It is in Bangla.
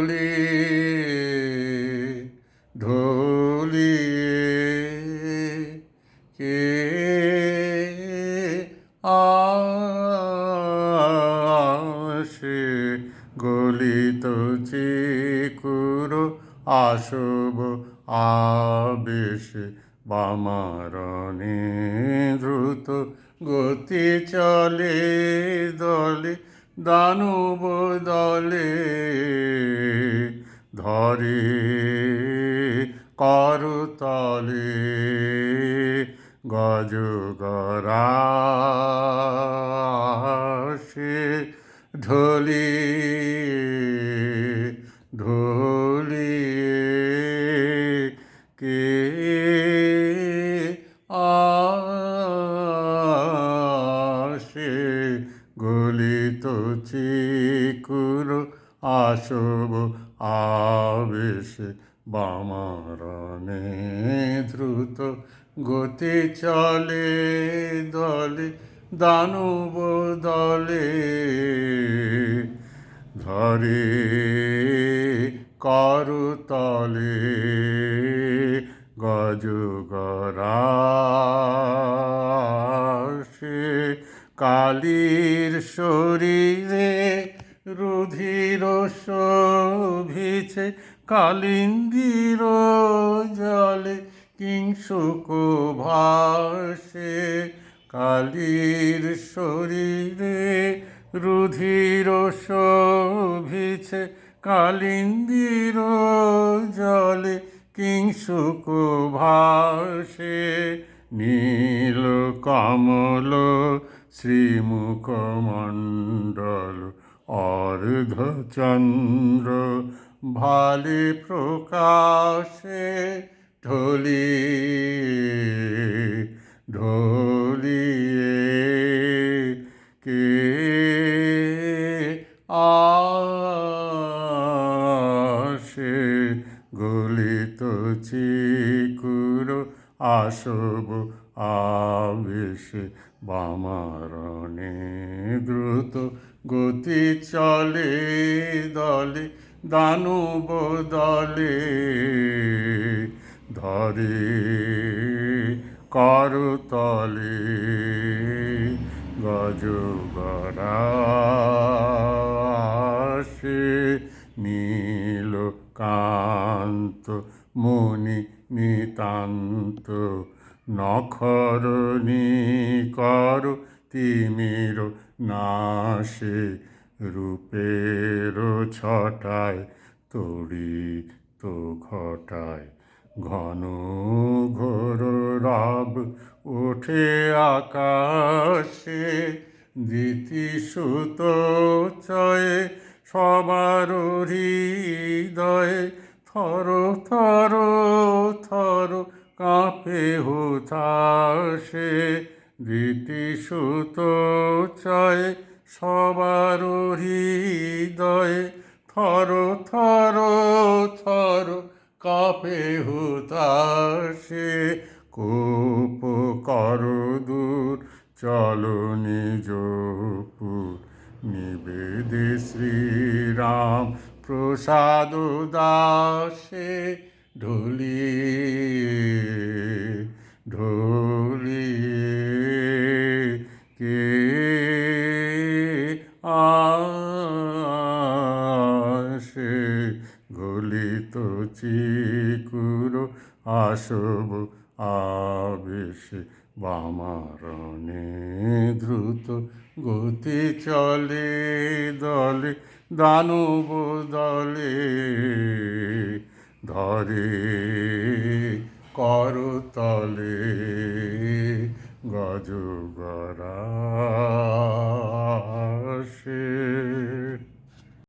ঢলি ঢলিয়ে কে আসে গলিত চিকুরো আসব আবেশে বামারণে দ্রুত গতি চলে দলে দানব দলে ধরে করতলে গজগরাসে ঢলি ঢলি আসব আবেশে বামারণে দ্রুত গতি চলে দলে দানব দলে। ধরে করতলে গজগরাসে কালীর শরীরে রুধির শোভিছে কালিন্দির জলে কিংসুক ভাসে কালীর শরীরে রুধির শোভিছে কালিন্দির জলে কিংসুক ভাসে নীল কমল শ্রীমুখমণ্ডল অর্ধচন্দ্র ভালে প্রকাশে ঢলি ঢলিয়ে। কে আসে গলিত চিকুর আসব আবেশে বামারণে দ্রুত গতি চলে, দলে, দানব দলে। ধরে করতলে গজগরাসে নীল কান্ত মণি নিতান্ত। নখর কর তিমির নাশে রূপের ছটায় তরি তো ঘটায়। ঘন ঘোর রব ওঠে আকাশে দিতি সুত চয়ে সবার হৃদয়ে থর থর থর কাঁপে হুতাশে দিতি সুত চয়ে সবার হৃদয়ে। থর থর থর কাপে হুতাশে কোপ কর দূর, চলো নিজপুর নিবেদে শ্রীরাম প্রসাদ দাসে ঢুলি ঢুলি কে আসে গলিত চিকুর আসব আবেশে বামারণে দ্রুত গতি চলে দলে, দানব দলে ধরে করতলে গজ গরা